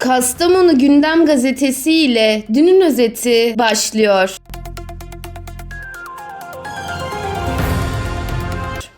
Kastamonu Gündem Gazetesi ile dünün özeti başlıyor.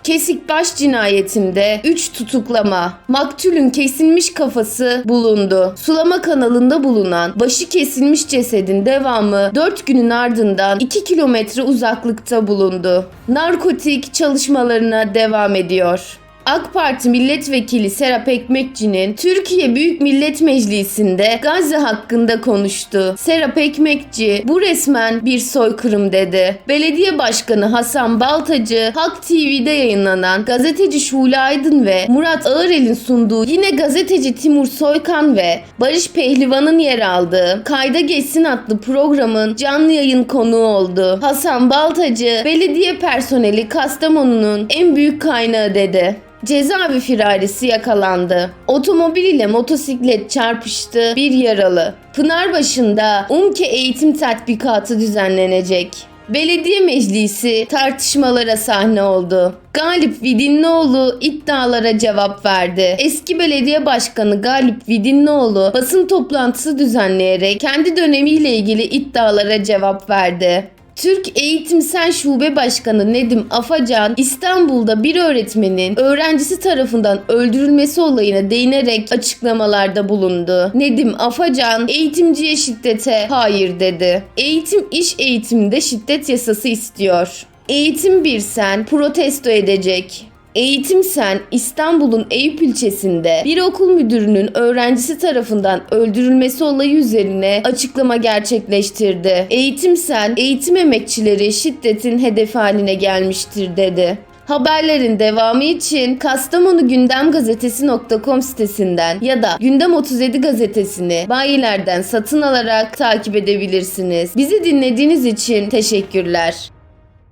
Kesikbaş cinayetinde 3 tutuklama, maktulün kesilmiş kafası bulundu. Sulama kanalında bulunan başı kesilmiş cesedin devamı 4 günün ardından 2 kilometre uzaklıkta bulundu. Narkotik çalışmalarına devam ediyor. AK Parti milletvekili Serap Ekmekçi'nin Türkiye Büyük Millet Meclisi'nde Gazze hakkında konuştu. Serap Ekmekçi bu resmen bir soykırım dedi. Belediye Başkanı Hasan Baltacı Halk TV'de yayınlanan gazeteci Şule Aydın ve Murat Ağırel'in sunduğu yine gazeteci Timur Soykan ve Barış Pehlivan'ın yer aldığı Kayda Geçsin adlı programın canlı yayın konuğu oldu. Hasan Baltacı belediye personeli Kastamonu'nun en büyük kaynağı dedi. Cezaevi firarisi yakalandı. Otomobil ile motosiklet çarpıştı, bir yaralı. Pınarbaşı'nda UMKE eğitim tatbikatı düzenlenecek. Belediye meclisi tartışmalara sahne oldu. Galip Vidinlioğlu iddialara cevap verdi. Eski belediye başkanı Galip Vidinlioğlu basın toplantısı düzenleyerek kendi dönemiyle ilgili iddialara cevap verdi. Türk Eğitimsel Şube Başkanı Nedim Afacan İstanbul'da bir öğretmenin öğrencisi tarafından öldürülmesi olayına değinerek açıklamalarda bulundu. Nedim Afacan eğitimciye şiddete hayır dedi. Eğitim iş eğitiminde şiddet yasası istiyor. Eğitim bir sen protesto edecek. Eğitim Sen İstanbul'un Eyüp ilçesinde bir okul müdürünün öğrencisi tarafından öldürülmesi olayı üzerine açıklama gerçekleştirdi. Eğitim Sen eğitim emekçileri şiddetin hedefi haline gelmiştir dedi. Haberlerin devamı için Kastamonu Gündem Gazetesi.com sitesinden ya da Gündem 37 gazetesini bayilerden satın alarak takip edebilirsiniz. Bizi dinlediğiniz için teşekkürler.